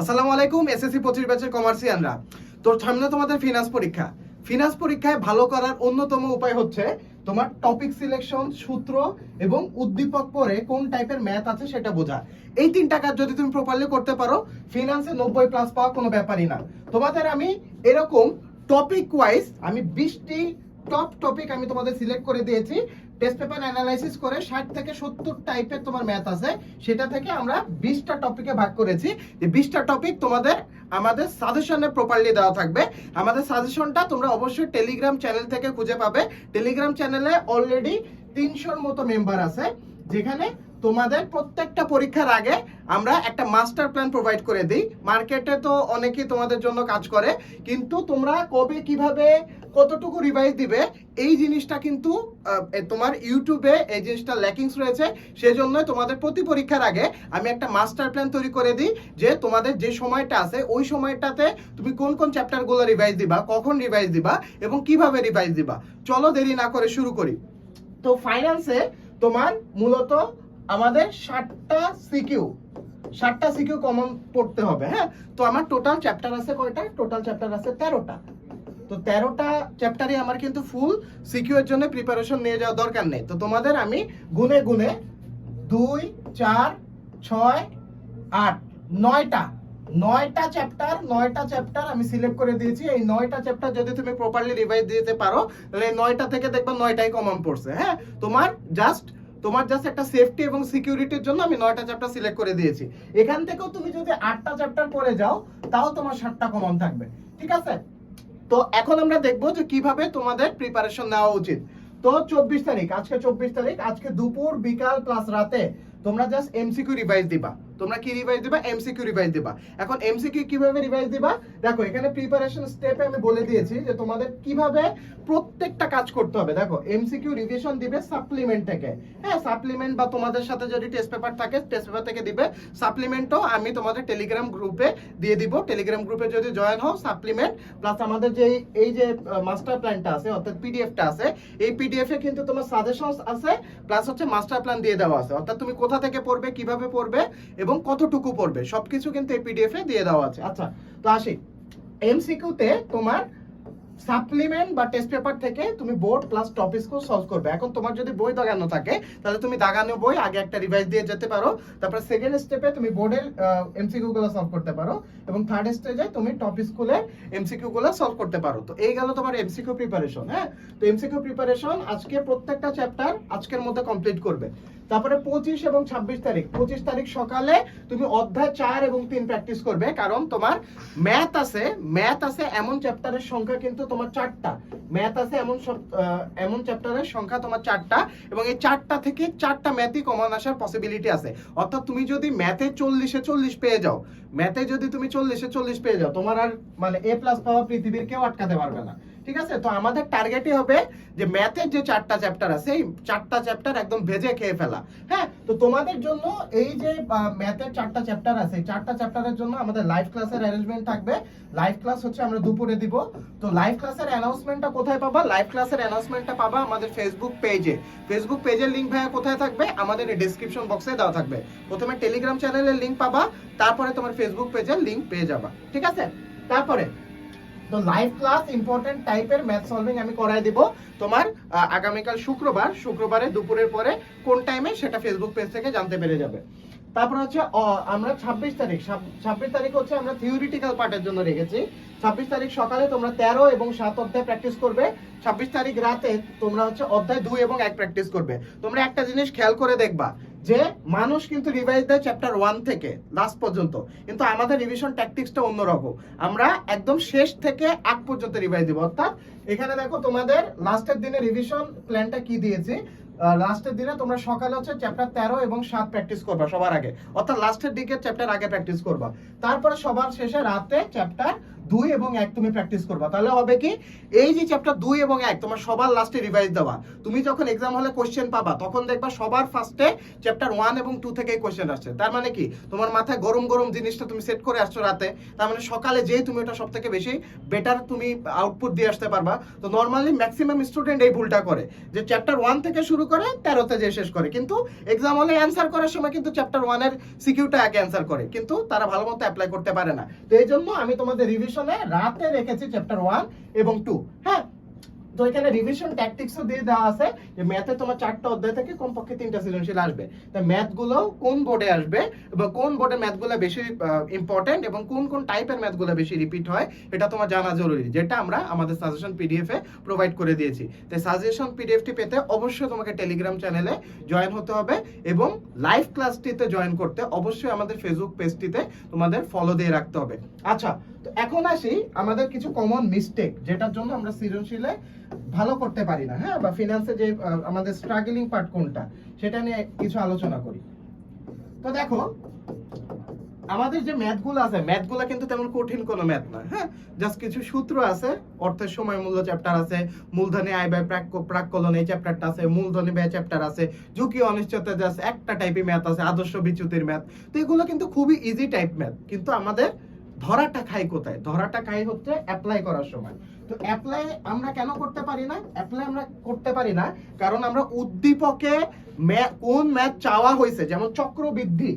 আসসালামু আলাইকুম এসএসসি পঁচিশ ব্যাচের কমার্সিয়ানরা তোর সামনে তোমাদের ফিনান্স পরীক্ষা। ফিনান্স পরীক্ষায় ভালো করার অন্যতম উপায় হচ্ছে তোমার টপিক সিলেকশন সূত্র এবং উদ্দীপক পরে কোন টাইপের ম্যাথ আছে সেটা বোঝা। এই তিনটা কাজ যদি তুমি প্রপারলি করতে পারো ফিনান্সে নব্বই প্লাস পাওয়া কোনো ব্যাপারই না। তোমাদের আমি এরকম টপিক ওয়াইজ আমি বিশটি টপ টপিক আমি তোমাদের সিলেক্ট করে দিয়েছি। টেস্ট পেপার অ্যানালাইসিস করে ষাট থেকে সত্তর টাইপের তোমার ম্যাথ আছে, সেটা থেকে আমরা বিশটা টপিকে ভাগ করেছি। যে বিশটা টপিক তোমাদের, আমাদের সাজেশনে প্রপারলি দেওয়া থাকবে। আমাদের সাজেশনটা তোমরা অবশ্যই টেলিগ্রাম চ্যানেল থেকে খুঁজে পাবে। টেলিগ্রাম চ্যানেলে অলরেডি তিনশোর মতো মেম্বার আছে, যেখানে তোমাদের প্রত্যেকটা পরীক্ষার আগে আমরা একটা মাস্টার প্ল্যান প্রোভাইড করে দিই। মার্কেটে তো অনেকেই তোমাদের জন্য কাজ করে, কিন্তু তোমরা কবে কীভাবে কতটুকু রিভাইজ দিবে, এই জিনিসটা কিন্তু তোমার ইউটিউবে এই জিনিসটা ল্যাকিংস রয়েছে, সেজন্য তোমাদের প্রতি পরীক্ষার আগে আমি একটা মাস্টার প্ল্যান তৈরি করে দিই, যে তোমাদের যে সময়টা আছে, ওই সময়টাতে তুমি কোন কোন চ্যাপ্টারগুলো রিভাইজ দিবা, কখন রিভাইজ দিবা এবং কীভাবে রিভাইজ দিবা। চলো দেরি না করে শুরু করি। তো ফাইন্যান্সে তোমার মূলত আমাদের ষাটটা সিকিউ ষাটটা সিকিউ কমন পড়তে হবে হ্যাঁ? তো আমার টোটাল চ্যাপ্টার আছে কয়টা? টোটাল চ্যাপ্টার আছে তেরোটা। তো তেরোটা চ্যাপ্টারে আমার কিন্তু ফুল সিকিউ এর জন্য প্রিপারেশন নিয়ে যাওয়ার দরকার নেই। তো তোমাদের আমি গুনে গুনে দুই, চার, ছয়, আট, নয়টা নয়টা চ্যাপ্টার নয়টা চ্যাপ্টার আমি সিলেক্ট করে দিয়েছি। এই নয়টা চ্যাপ্টার যদি তুমি প্রপারলি রিভাইজ দিতে পারো, তাহলে নয়টা থেকে দেখবা নয়টাই কমন পড়ছে হ্যাঁ? তোমার জাস্ট তোমার জাস্ট একটা সেফটি এবং সিকিউরিটির জন্য আমি নয়টা চ্যাপ্টার সিলেক্ট করে দিয়েছি। এখান থেকেও তুমি যদি আটটা চ্যাপ্টার পড়ে যাও, তাও তোমার সাতটা কমন থাকবে। ঠিক আছে? তো এখন আমরা দেখব যে কীভাবে তোমাদের প্রিপারেশন নেওয়া উচিত। তো চব্বিশ তারিখ, আজকে চব্বিশ তারিখ, আজকে দুপুর, বিকাল প্লাস রাতে তোমরা জাস্ট এমসিকিউ রিভাইজ দিবা। তোমরা কি রিভাইজ দিবা? এমসিকিউ রিভাইজ দিবা। এখন এমসিকিউ কীভাবে রিভাইজ দিবা? দেখো, এখানে প্রিপারেশন স্টেপে আমি বলে দিয়েছি যে তোমাদের কীভাবে প্রত্যেকটা কাজ করতে হবে। দেখো এমসিকিউ রিভিশন দিবে সাপ্লিমেন্ট থেকে। হ্যাঁ সাপ্লিমেন্ট বা তোমাদের সাথে যদি টেস্ট পেপার থাকে টেস্ট পেপার থেকে দিবে। সাপ্লিমেন্টও আমি তোমাদের টেলিগ্রাম গ্রুপে দিয়ে দিব। টেলিগ্রাম গ্রুপে যদি জয়েন হও সাপ্লিমেন্ট প্লাস আমাদের যে এই- যে মাস্টার প্ল্যানটা আছে, অর্থাৎ পিডিএফটা আছে, এই পিডিএফ এ কিন্তু তোমার সাজেশনস আছে প্লাস হচ্ছে মাস্টার প্ল্যান দিয়ে দেওয়া আছে। অর্থাৎ তুমি কোথা থেকে পড়বে, কীভাবে পড়বে এবং কতটুকু পড়বে? সবকিছু কিন্তু এই পিডিএফ দিয়ে দেওয়া আছে। আচ্ছা তো আসি। এমসিকিউতে তোমার সাপ্লিমেন্ট বা টেস্ট পেপার থেকে তুমি বোর্ড প্লাস টপিকসকেও সলভ করবে। এখন তোমার যদি বই দাগানো থাকে, তাহলে তুমি দাগানো বই আগে একটা রিভাইজ দিয়ে যেতে পারো। তারপর সেকেন্ড স্টেপে তুমি বোর্ডের এমসিকিউ গুলো সলভ করতে পারো। এবং থার্ড স্টেজে তুমি টপিক স্কুলের এমসিকিউ গুলো সলভ করতে পারো। তো এই গেল তোমার এমসিকিউ প্রিপারেশন হ্যাঁ? তো এমসিকিউ প্রিপারেশন আজকে প্রত্যেকটা চ্যাপ্টার আজকের মধ্যে কমপ্লিট করবে। তারপরে পঁচিশ এবং ছাব্বিশ তারিখ। পঁচিশ তারিখ সকালে তুমি অধ্যায় চার এবং তিন প্র্যাকটিস করবে, কারণ তোমার ম্যাথ আছে ম্যাথ আছে এমন চ্যাপ্টারের সংখ্যা কিন্তু তোমার চারটা। ম্যাথ আছে এমন এমন চ্যাপ্টারের সংখ্যা তোমার চারটা, এবং এই চারটা থেকে চারটা ম্যাথই কমন আসার পসিবিলিটি আছে। অর্থাৎ তুমি যদি ম্যাথে চল্লিশে চল্লিশ পেয়ে যাও ম্যাথে যদি তুমি চল্লিশে চল্লিশ পেয়ে যাও, তোমার আর মানে এ প্লাস পাওয়া পৃথিবীর কেউ আটকাতে পারবে না। ঠিক আছে? তো আমাদের টার্গেটই হবে যে ম্যাথের যে চারটা চ্যাপ্টার আছে, এই চারটা চ্যাপ্টার একদম ভেজে খেয়ে ফেলা। হ্যাঁ? তো তোমাদের জন্য এই যে ম্যাথের চারটা চ্যাপ্টার আছে চারটা চ্যাপ্টারের জন্য আমাদের লাইভ ক্লাসের অ্যারেঞ্জমেন্ট থাকবে। লাইভ ক্লাস হচ্ছে আমরা দুপুরে দিব। তো লাইভ ক্লাসের অ্যানাউন্সমেন্টটা কোথায় পাবা? লাইভ ক্লাসের অ্যানাউন্সমেন্টটা পাবা আমাদের ফেসবুক পেজে ফেসবুক পেজের লিংক ভাইয়া কোথায় থাকবে? আমাদের ডেসক্রিপশন বক্সে দেওয়া থাকবে। প্রথমে টেলিগ্রাম চ্যানেলের লিংক পাবা, তারপরে তোমার ফেসবুক পেজের লিংক পেয়ে যাবা। ঠিক আছে? তারপরে তো লাইভ ক্লাস ইম্পর্টেন্ট টাইপের ম্যাথ সলভিং আমি করাই দিব। তোমার আগামীকাল শুক্রবার, শুক্রবারে দুপুরের পরে কোন টাইমে সেটা ফেসবুক পেজ থেকে জানতে পেরে যাবে। তারপর হচ্ছে আমরা ছাব্বিশ তারিখ ছাব্বিশ তারিখ হচ্ছে আমরা থিওরিটিক্যাল পার্টের জন্য রেখেছি। ছাব্বিশ তারিখ সকালে তোমরা তেরো এবং সাত অধ্যায় প্র্যাকটিস করবে। ছাব্বিশ তারিখ রাতে তোমরা হচ্ছে অধ্যায় দুই এবং এক প্র্যাকটিস করবে। তোমরা একটা জিনিস খেয়াল করে দেখবা যে মানুষ কিন্তু রিভাইজ দেয় চ্যাপ্টার ওয়ান থেকে লাস্ট পর্যন্ত। কিন্তু আমাদের রিভিশন ট্যাকটিক্সটা অন্যরকম। আমরা একদম শেষ থেকে আগ পর্যন্ত রিভাইজ দিব। অর্থাৎ এখানে দেখো তোমাদের লাস্টের দিনে রিভিশন প্ল্যানটা কি দিয়েছি? লাস্টের দিনে তোমরা সকালে হচ্ছে চ্যাপ্টার তেরো এবং সাত প্র্যাকটিস করবা সবার আগে। অর্থাৎ লাস্টের দিকে চ্যাপ্টার আগে প্র্যাকটিস করবা। তারপরে সবার শেষে রাতে চ্যাপ্টার দুই এবং এক তুমি প্র্যাকটিস করবা। তাহলে হবে কি, এই যে চ্যাপ্টার দুই এবং এক, তোমার সবার লাস্টে রিভাইজ দেওয়া। তুমি যখন এক্সাম হলে কোশ্চেন পাবা, তখন দেখবা সবার ফার্স্টে চ্যাপ্টার ওয়ান এবং টু থেকে কোশ্চেন আসছে। তার মানে কি, তোমার মাথায় গরম গরম জিনিসটা তুমি সেট করে আসছো রাতে। তার মানে সকালে যেই তুমি ওটা সব থেকে বেশি বেটার তুমি আউটপুট দিয়ে আসতে পারবা। তো নর্মালি ম্যাক্সিমাম স্টুডেন্ট এই ভুলটা করে, যে চ্যাপ্টার ওয়ান থেকে শুরু করে তেরোতে যে শেষ করে। কিন্তু এক্সাম হলে অ্যান্সার করার সময় কিন্তু চ্যাপ্টার ওয়ানের সিকিউটা আগে অ্যান্সার করে। কিন্তু তারা ভালো মতো অ্যাপ্লাই করতে পারে না। তো এই জন্য আমি তোমাদের রিভিশনে রাতে রেখেছি চ্যাপ্টার ওয়ান এবং টু হ্যাঁ তো এখানে রিভিশন ট্যাকটিক্সও দিয়ে দেওয়া আছে যে ম্যাথে তোমার চারটা অধ্যায় থেকে কমপক্ষে তিনটা সৃজনশীল আসবে। তা ম্যাথগুলো কোন বোর্ডে আসবে এবং কোন বোর্ডে ম্যাথগুলো বেশি ইম্পর্টেন্ট এবং কোন কোন টাইপের ম্যাথগুলো বেশি রিপিট হয়, এটা তোমার জানা জরুরি, যেটা আমরা আমাদের সাজেশন পিডিএফ এ প্রোভাইড করে দিয়েছি। তাই সাজেশন পিডিএফটি পেতে অবশ্যই তোমাকে টেলিগ্রাম চ্যানেলে জয়েন হতে হবে এবং লাইভ ক্লাসটিতে জয়েন করতে অবশ্যই আমাদের ফেসবুক পেজটিতে তোমাদের ফলো দিয়ে রাখতে হবে। আচ্ছা এখন আসি আমাদের কিছু কমন মিস্টেক যেটার জন্য আমরা সৃজনশীলে ভালো করতে পারি না হ্যাঁ? বা ফিনান্সে যে আমাদের স্ট্রাগলিং পার্ট কোনটা, সেটা নিয়ে কিছু আলোচনা করি। তো দেখো, আমাদের যে ম্যাথগুলো আছে ম্যাথগুলো কিন্তু তেমন কঠিন কোনো ম্যাথ না হ্যাঁ? জাস্ট কিছু সূত্র আছে, অর্থের সময় মূল্য চ্যাপ্টার আছে, মূলধনে আয় ব্যয় প্রাক, প্রাককলন এই চ্যাপ্টারটা আছে, মূলধনে ব্যয় চ্যাপ্টার আছে, ঝুঁকি অনিশ্চয়তা জাস্ট একটা টাইপের ম্যাথ আছে, আদর্শ বিচ্যুতির ম্যাথ তো এগুলো কিন্তু খুবই ইজি টাইপ ম্যাথ কিন্তু আমাদের ধরাটা খাই কোথায়? ধরাটা খাই হচ্ছে অ্যাপ্লাই করার সময়। তো অ্যাপ্লাই আমরা কেন করতে পারি না? অ্যাপ্লাই আমরা করতে পারি না, কারণ আমরা উদ্দীপকে কোন ম্যাথ চাওয়া হয়েছে যেমন চক্রবৃদ্ধি।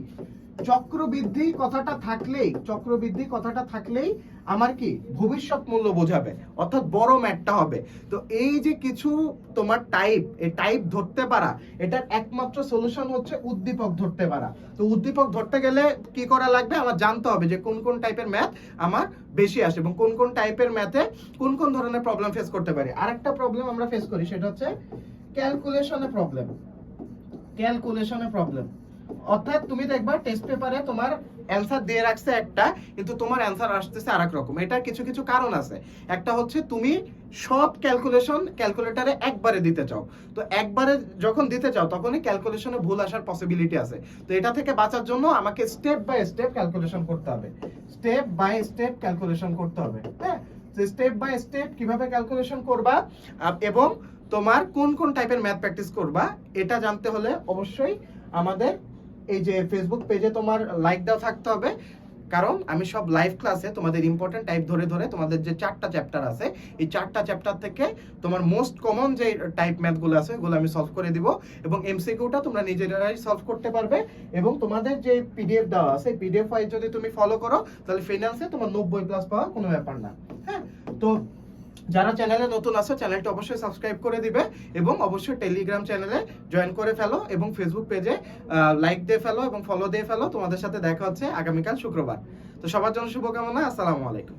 চক্রবৃদ্ধি কথাটা থাকলেই, চক্রবৃদ্ধি কথাটা থাকলেই আমার কি ভবিষ্যৎ মূল্য বোঝাবে, অর্থাৎ বড় ম্যাটটা হবে। তো এই যে কিছু তোমার টাইপ এই টাইপ ধরতে পারা, এটার একমাত্র সলিউশন হচ্ছে উদ্দীপক ধরতে পারা। তো উদ্দীপক ধরতে গেলে কি করা লাগবে? আমার জানতে হবে যে কোন কোন টাইপের ম্যাথ আমার বেশি আসে এবং কোন কোন টাইপের ম্যাথে কোন কোন ধরনের প্রবলেম ফেস করতে পারি। আরেকটা প্রবলেম আমরা ফেস করি, সেটা হচ্ছে ক্যালকুলেশনে প্রবলেম ক্যালকুলেশনে প্রবলেম অর্থাৎ তুমি দেখবা টেস্ট পেপারে তোমার অ্যান্সার দিয়ে রাখছে একটা, কিন্তু তোমার অ্যান্সার আসতেছে আরেক রকম। এটার কিছু কিছু কারণ আছে। একটা হচ্ছে তুমি সব ক্যালকুলেশন ক্যালকুলেটরে একবারে দিতে চাও। তো একবারে যখন দিতে চাও, তখনই ক্যালকুলেশনে ভুল আসার পসিবিলিটি আছে। তো এটা থেকে বাঁচার জন্য আমাকে স্টেপ বাই স্টেপ ক্যালকুলেশন করতে হবে। স্টেপ বাই স্টেপ ক্যালকুলেশন করতে হবে হ্যাঁ? স্টেপ বাই স্টেপ কীভাবে ক্যালকুলেশন করবা এবং তোমার কোন কোন টাইপের ম্যাথ প্র্যাকটিস করবা, এটা জানতে হলে অবশ্যই আমাদের এই যে ফেসবুক পেজে তোমার লাইক দেওয়া থাকতে হবে। কারণ আমি সব লাইভ ক্লাসে তোমাদের ইম্পর্টেন্ট টাইপ ধরে ধরে তোমাদের যে চারটা চ্যাপ্টার আছে, এই চারটা চ্যাপ্টার থেকে তোমার মোস্ট কমন যে টাইপ ম্যাথগুলো আছে, ওগুলো আমি সলভ করে দিব এবং এমসিকিউটা তোমরা নিজেরাই সলভ করতে পারবে এবং তোমাদের যে পিডিএফ দেওয়া আছে পিডিএফ ফাইল যদি তুমি ফলো করো, তাহলে ফিনান্সে তোমার নব্বই প্লাস পাওয়া কোনো ব্যাপার না। হ্যাঁ? তো যারা চ্যানেলে নতুন আছো, চ্যানেলটা অবশ্যই সাবস্ক্রাইব করে দিবে এবং অবশ্যই টেলিগ্রাম চ্যানেলে জয়েন করে ফেলো এবং ফেসবুক পেজে লাইক দিয়ে ফেলো এবং ফলো দিয়ে ফেলো। তোমাদের সাথে দেখা হচ্ছে আগামীকাল শুক্রবার। তো সবার জন্য শুভকামনা, আসসালামু আলাইকুম।